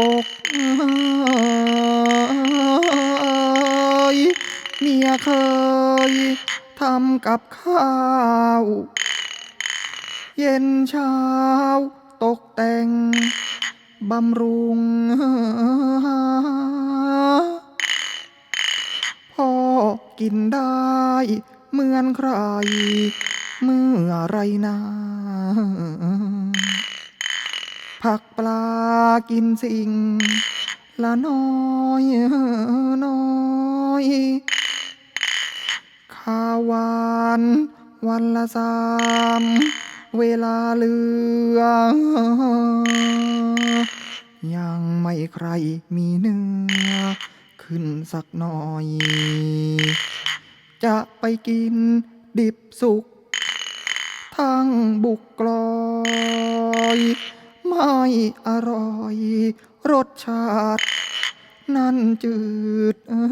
อกเอยเมียเคยทำกับข้าว เย็นเช้าตกแต่งบำรุง พ่อกินได้เหมือนใคร เมื่อไรนา ผักปลากินสิ่ง ละน้อยน้อยข้าววานวันละสามเวลาเลือ ยังไม่ใครมีเนื้อ ขึ้นสักหน่อย จะไปกินดิบสุก ทั้งบุกกลอย อร่อย รสชาติ นั่นจืดเอ้